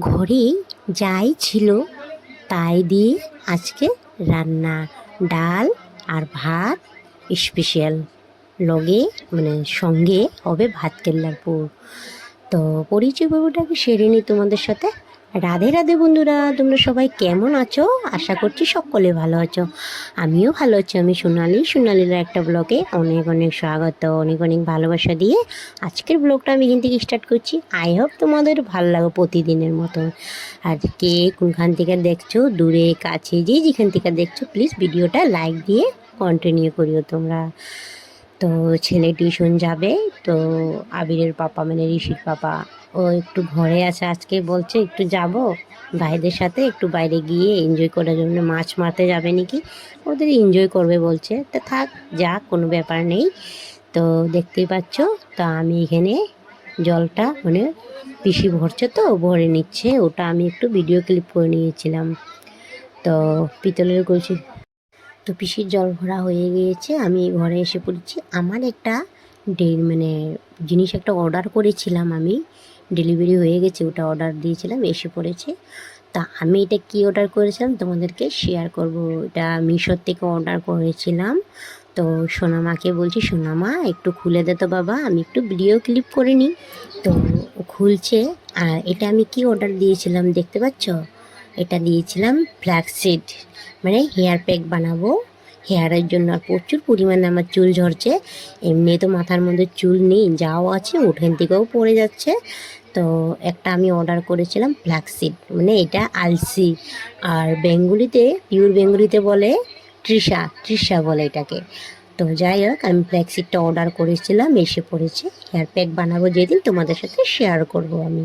ঘরে যাই ছিল, তাই দিয়ে আজকে রান্না, ডাল আর ভাত স্পেশাল লগে মানে সঙ্গে হবে ভাত কেল্লার পুর। তো পরিচয় বাবুটাকে সেরে নিই তোমাদের সাথে। রাধে রাধে বন্ধুরা, তোমরা সবাই কেমন আছো? আশা করছি সকলে ভালো আছো। আমিও ভালো আছি, আমি সোনালি। সোনালির একটা ব্লগে অনেক অনেক স্বাগত, অনেক অনেক ভালোবাসা দিয়ে আজকের ব্লগটা আমি এখান থেকে স্টার্ট করছি। আই হোপ তোমাদের ভালো লাগে প্রতিদিনের মতো আর কে কোনখান থেকে দেখছ, দূরে, কাছে, যে যেখান থেকে দেখছ প্লিজ ভিডিওটা লাইক দিয়ে কন্টিনিউ করিও তোমরা। তো ছেলে টিউশন যাবে, তো আবিরের পাপা মানে ঋষির পাপা ও একটু ঘরে আছে, আজকে বলছে একটু যাব। ভাইদের সাথে একটু বাইরে গিয়ে এনজয় করার জন্য মাছ মারতে যাবে নাকি? ওদের এনজয় করবে বলছে। তা থাক, যাক, কোনো ব্যাপার নেই। তো দেখতেই পাচ্ছ, তো আমি এখানে জলটা মানে পিসি ভরছে তো, ভরে নিচ্ছে। ওটা আমি একটু ভিডিও ক্লিপ করে নিয়েছিলাম। তো পিতলের কলসি। তো পিসির জল ভরা হয়ে গিয়েছে, আমি ঘরে এসে পড়েছি। আমার একটা ডে মানে জিনিস একটা অর্ডার করেছিলাম আমি। ডেলিভারি হয়ে গেছে, ওটা অর্ডার দিয়েছিলাম, এসে পড়েছে। তা আমি এটা কি অর্ডার করেছিলাম তোমাদেরকে শেয়ার করব, এটা মিশোর থেকে অর্ডার করেছিলাম। তো সোনামাকে বলছি, সোনামা, একটু খুলে দে তো বাবা, আমি একটু ভিডিও ক্লিপ করে নিই। তো খুলছে, আর এটা আমি কি অর্ডার দিয়েছিলাম দেখতে পাচ্ছ? এটা দিয়েছিলাম ফ্ল্যাক্সিড মানে হেয়ার প্যাক বানাবো। হেয়ারের জন্য আর প্রচুর পরিমাণে আমার চুল ঝরছে এমনি তো মাথার মধ্যে চুল নেই, যাও আছে, ওখান থেকেও পড়ে যাচ্ছে। তো একটা আমি অর্ডার করেছিলাম ফ্ল্যাক্সিড মানে এটা আলসি। আর বেঙ্গুলিতে পিওর বেঙ্গুলিতে বলে তৃষা তৃষা বলে এটাকে। তো যাই হোক, আমি ফ্ল্যাক্সিডটা অর্ডার করেছিলাম, এসে পড়েছে। হেয়ার প্যাক বানাবো যেদিন, তোমাদের সাথে শেয়ার করব আমি।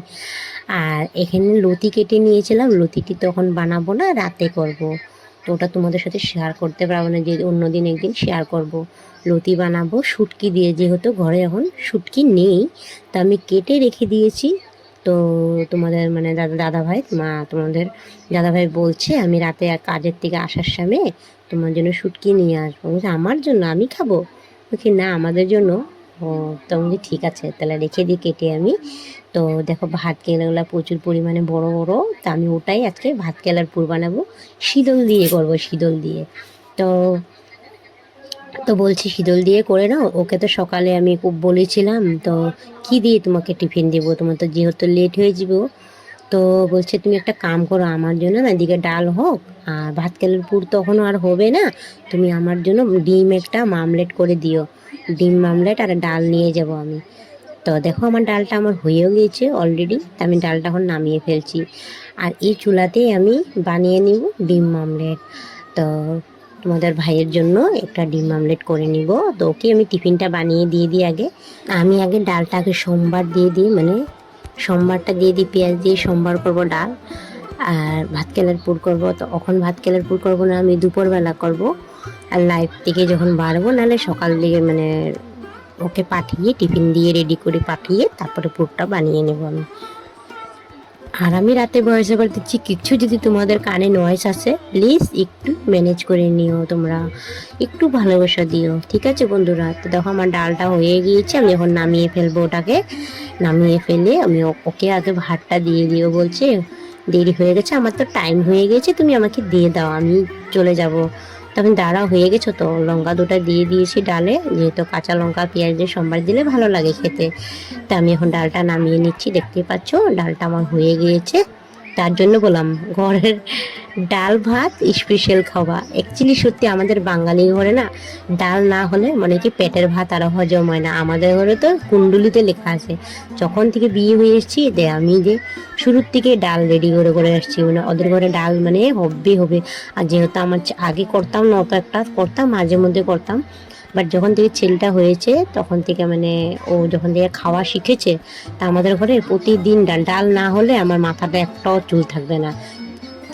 আর এখানে লতি কেটে নিয়েছিলাম, লতিটি তখন বানাবো না, রাতে করব। তো ওটা তোমাদের সাথে শেয়ার করতে পারব না, যে অন্যদিন একদিন শেয়ার করব। লতি বানাবো, শুটকি দিয়ে যেহেতু ঘরে এখন শুটকি নেই, তা আমি কেটে রেখে দিয়েছি। তো তোমাদের মানে দাদা দাদা ভাই মা তোমাদের দাদা ভাই বলছে, আমি রাতে কাজের থেকে আসার সময় তোমার জন্য শুটকি নিয়ে আসব। আমার জন্য? আমি খাব? বলছি, না, আমাদের জন্য ও বলি, ঠিক আছে তাহলে রেখে দিই কেটে আমি তো দেখো ভাত কেলাগুলো প্রচুর পরিমাণে বড় বড় তা আমি ওটাই আজকে ভাত কেলার পুর বানাবো শীতল দিয়ে করব শীতল দিয়ে। তো তো বলছি শীতল দিয়ে করে নাও ওকে তো সকালে আমি খুব বলেছিলাম তো কি দিয়ে তোমাকে টিফিন দেবো? তোমার তো যেহেতু লেট হয়ে যাব তো বলছে, তুমি একটা কাম করো আমার জন্য, না, এদিকে ডাল হোক, আর ভাত কেলের পুর তখনও আর হবে না, তুমি আমার জন্য ডিম একটা মামলেট করে দিও, ডিম মামলেট আর ডাল নিয়ে যাব আমি। তো দেখো, আমার ডালটা আমার হয়েও গিয়েছে অলরেডি আমি ডালটা এখন নামিয়ে ফেলছি। আর এই চুলাতেই আমি বানিয়ে নিব ডিম মামলেট। তো তোমাদের ভাইয়ের জন্য একটা ডিম আমলেট করে নিব। তো ওকে আমি টিফিনটা বানিয়ে দিয়ে দিই আগে। আমি আগে ডালটাকে সোমবার দিয়ে দিই মানে সোমবারটা দিয়ে দিই, পেঁয়াজ দিয়ে সোমবার করব ডাল আর ভাত কেলার পুর করব। তো ভাত কেলার পুর করব না, আমি দুপুরবেলা করব। আর লাইভ থেকে যখন বাড়বো, নাহলে সকাল দিকে মানে ওকে পাঠিয়ে টিফিন দিয়ে রেডি করে পাঠিয়ে তারপরে পুরটা বানিয়ে নেব আমি। আর আমি রাতে ভয়েস ওভার দিচ্ছি। কিছু যদি তোমাদের কানে নয়েস আসে প্লিজ একটু ম্যানেজ করে নিও তোমরা। একটু ভালোবাসা দিও। ঠিক আছে বন্ধুরা? তো দেখো আমার ডালটা হয়ে গিয়েছে, আমি এখন নামিয়ে ফেলব ওটাকে। নামিয়ে ফেলে আমি ওকে আগে ভাতটা দিয়ে দিও বলছে। দেরি হয়ে গেছে, আমার তো টাইম হয়ে গেছে, তুমি আমাকে দিয়ে দাও, আমি চলে যাব। তখন দাঁড়া হয়ে গেছো তো, লঙ্কা দুটা দিয়ে দিয়েছি ডালে, যেহেতু কাঁচা লঙ্কা পেঁয়াজ দিয়ে সোমবার দিলে ভালো লাগে খেতে। তা আমি এখন ডালটা নামিয়ে নিচ্ছি দেখতে পাচ্ছ, ডালটা আমার হয়ে গিয়েছে। তার জন্য বললাম, ঘরের ডাল ভাত স্পেশাল খাওয়া। অ্যাকচুয়ালি সত্যি আমাদের বাঙালি ঘরে না, ডাল না হলে মানে কি পেটের ভাত আরও হজম হয় না। আমাদের ঘরে তো কুণ্ডুলিতে লেখা আছে, যখন থেকে বিয়ে হয়ে এসেছি, দে আমি যে শুরুর থেকে ডাল রেডি করে করে আসছি। মানে ওদের ঘরে ডাল মানে হবে হবে। আর যেহেতু আমার আগে করতাম না, অত একটা করতাম, মাঝে মধ্যে করতাম। বাট যখন থেকে ছেলেটা হয়েছে, তখন থেকে মানে ও যখন থেকে খাওয়া শিখেছে, তা আমাদের ঘরে প্রতিদিন ডাল ডাল না হলে আমার মাথাটা একটাও চুল থাকবে না।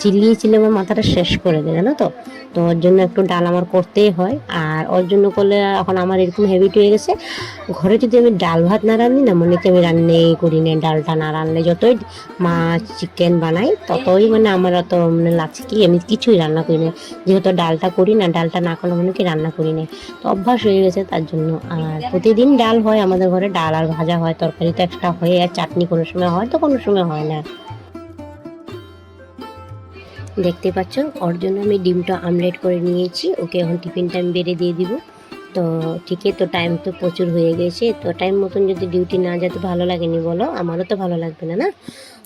চিল্লিয়ে চিল্লিয়ে আমার মাথাটা শেষ করে দেয়, জানো তো? তো ওর জন্য একটু ডাল আমার করতেই হয়। আর ওর জন্য করলে এখন আমার এরকম হ্যাবিট হয়ে গেছে, ঘরে যদি আমি ডাল ভাত না রান্নি না, মনে হচ্ছে আমি রান্নাই করি না, ডালটা না রান্না যতই মাছ চিকেন বানাই, ততই মানে আমার অত মানে লাগছে কি, আমি কিছুই রান্না করি না। যেহেতু ডালটা করি না, ডালটা না করলে মনে কি রান্না করি না। তো অভ্যাস হয়ে গেছে তার জন্য। আর প্রতিদিন ডাল হয়, আমাদের ঘরে ডাল আর ভাজা হয়, তরকারি তো একটা হয়ে, আর চাটনি কোনো সময় হয় তো কোনো সময় হয় না। দেখতে পাচ্ছ ওর জন্য আমি ডিমটা আমলেট করে নিয়েছি। ওকে এখন টিফিনটা আমি বেড়ে দিয়ে দিব। তো ঠিকই তো টাইম তো প্রচুর হয়ে গেছে। তো টাইম মতন যদি ডিউটি না যেতে ভালো লাগেনি বলো? আমারও তো ভালো লাগবে না না?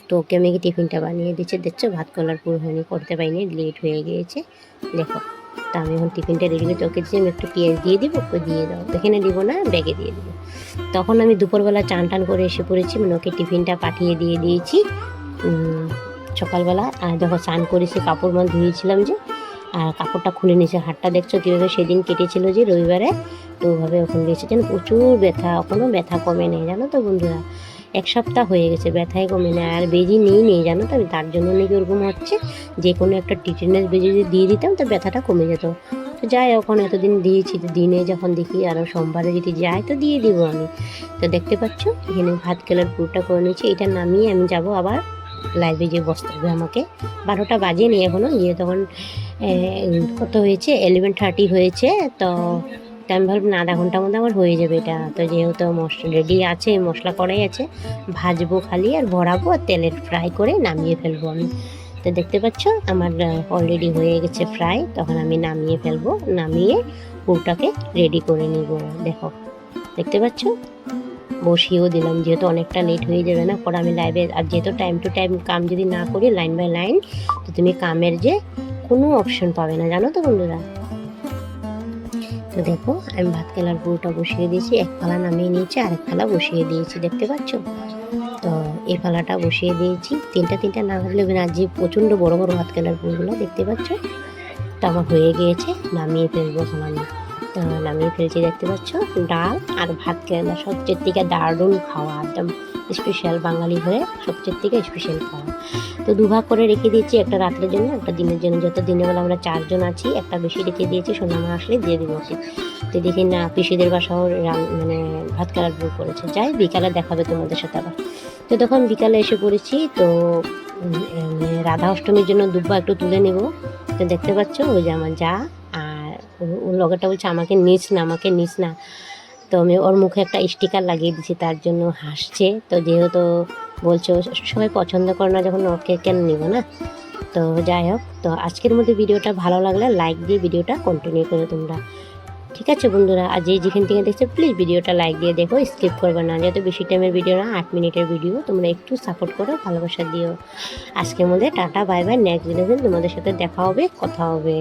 তো ওকে আমি টিফিনটা বানিয়ে দিচ্ছে। দেখছ? ভাত কলার পুরো হয়নি, করতে পারিনি লেট হয়ে গিয়েছে। দেখো, তা আমি এখন টিফিনটা রেডি করে তোকে যে আমি একটু পেঁয়াজ দিয়ে দিব, ওকে দিয়ে দাও। এখানে দিব না, ব্যাগে দিয়ে দিব। তখন আমি দুপুরবেলা চান টান করে এসে পড়েছি। মানে ওকে টিফিনটা পাঠিয়ে দিয়ে দিয়েছি। সকালবেলা, আর যখন স্নান করেছি কাপড় মান ধুয়েছিলাম যে, আর কাপড়টা খুলে নিয়েছে, হাতটা দেখছ কীভাবে সেদিন কেটেছিল যে রবিবারে? তো ওভাবে ওখানে গেছে যেন প্রচুর ব্যথা এখনও ব্যথা কমে নেই, জানো তো বন্ধুরা? এক সপ্তাহ হয়ে গেছে, ব্যথাই কমে নেই, আর বেজি নেই নেই, জানো তো? আমি তার জন্য নাকি ওরকম হচ্ছে, যে কোনো একটা টিটেনাস বেজি যদি দিয়ে দিতাম, তো ব্যথাটা কমে যেত। তো যাই এখন এতদিন দিয়েছি, তো দিনে যখন দেখি আরও সোমবারে যদি যাই তো দিয়ে দিব আমি। তো দেখতে পাচ্ছ, এখানে ভাত কেলার পুরোটা করে নিয়েছি, এটা নামিয়ে আমি যাব আবার লাইভে যে বসতে হবে আমাকে বারোটা বাজে নি এখনও গিয়ে তখন কত হয়েছে? এলেভেন থার্টি হয়েছে, তো আমি ভাবলাম আধা ঘণ্টার মধ্যে আমার হয়ে যাবে এটা। তো যেহেতু মশলা রেডি আছে, মশলা করাই আছে, ভাজবো খালি আর ভরাবো আর তেলের ফ্রাই করে নামিয়ে ফেলব আমি। তো দেখতে পাচ্ছ, আমার অলরেডি হয়ে গেছে ফ্রাই তখন আমি নামিয়ে ফেলব, নামিয়ে পুরটাকে রেডি করে নিব। দেখো, দেখতে পাচ্ছ? বসিয়েও দিলাম। যেহেতু অনেকটা লেট হয়ে যাবে না, পরে আমি লাইভে আর যেহেতু টাইম টু টাইম কাম যদি না করি লাইন বাই লাইন তো তুমি কামের যে কোনো অপশন পাবে না, জানো তো বন্ধুরা? তো দেখো, আমি ভাত কেলার পুরোটা বসিয়ে দিয়েছি, এক ফালা নামিয়ে নিয়েছি, আরেক ফালা বসিয়ে দিয়েছি, দেখতে পাচ্ছ? তো এই ফালাটা বসিয়ে দিয়েছি। তিনটা তিনটা না হলে না, যে প্রচণ্ড বড় বড় ভাত কেলার পুরগুলো দেখতে পাচ্ছ? তো আমার হয়ে গিয়েছে, নামিয়ে ফেলব তো নামিয়ে ফেলছি, দেখতে পাচ্ছ? ডাল আর ভাত কেরালা সবচেয়ে থেকে দারুণ খাওয়া, একদম স্পেশাল বাঙালি হয়ে সবচেয়ে থেকে স্পেশাল খাওয়া। তো দুভাগ করে রেখে দিয়েছি একটা রাত্রের জন্য, একটা দিনের জন্য। যত দিনের বেলা আমরা চারজন আছি, একটা বেশি রেখে দিয়েছি সোনামা আসলে দিয়ে দিব ওকে। তো দেখি না, পিসিদের বাসাও মানে ভাত কালার বুক করেছে। যাই, বিকালে দেখাবে তোমাদের সাথে আবার। তো তখন বিকালে এসে পড়েছি, তো মানে রাধা অষ্টমীর জন্য দুব্বা একটু তুলে নেব। তো দেখতে পাচ্ছ, ওই যে আমার যা ও- লগেটা বলছে, আমাকে নিস না, আমাকে নিস না। তো আমি ওর মুখে একটা স্টিকার লাগিয়ে দিছি তার জন্য হাসছে। তো যেহেতু বলছে সবাই পছন্দ করে না, যখন ওকে কেন নিব না? তো যাই হোক, তো আজকের মধ্যে ভিডিওটা ভালো লাগলে লাইক দিয়ে ভিডিওটা কন্টিনিউ করে তোমরা। ঠিক আছে বন্ধুরা, আর যে যেখান থেকে দেখছ প্লিজ ভিডিওটা লাইক দিয়ে দেখো স্কিপ করবে না। যেহেতু বেশি টাইমের ভিডিও না, আট মিনিটের ভিডিও তোমরা একটু সাপোর্ট করো, ভালোবাসা দিও। আজকের মধ্যে টাটা বাই বাই নেক্সট দিন তোমাদের সাথে দেখা হবে, কথা হবে।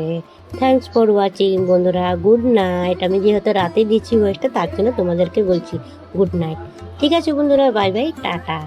থ্যাংকস ফর ওয়াচিং বন্ধুরা গুড নাইট আমি যেহেতু রাতে দিচ্ছি ভয়েসটা তার জন্য তোমাদেরকে বলছি গুড নাইট ঠিক আছে বন্ধুরা বাই বাই টাটা।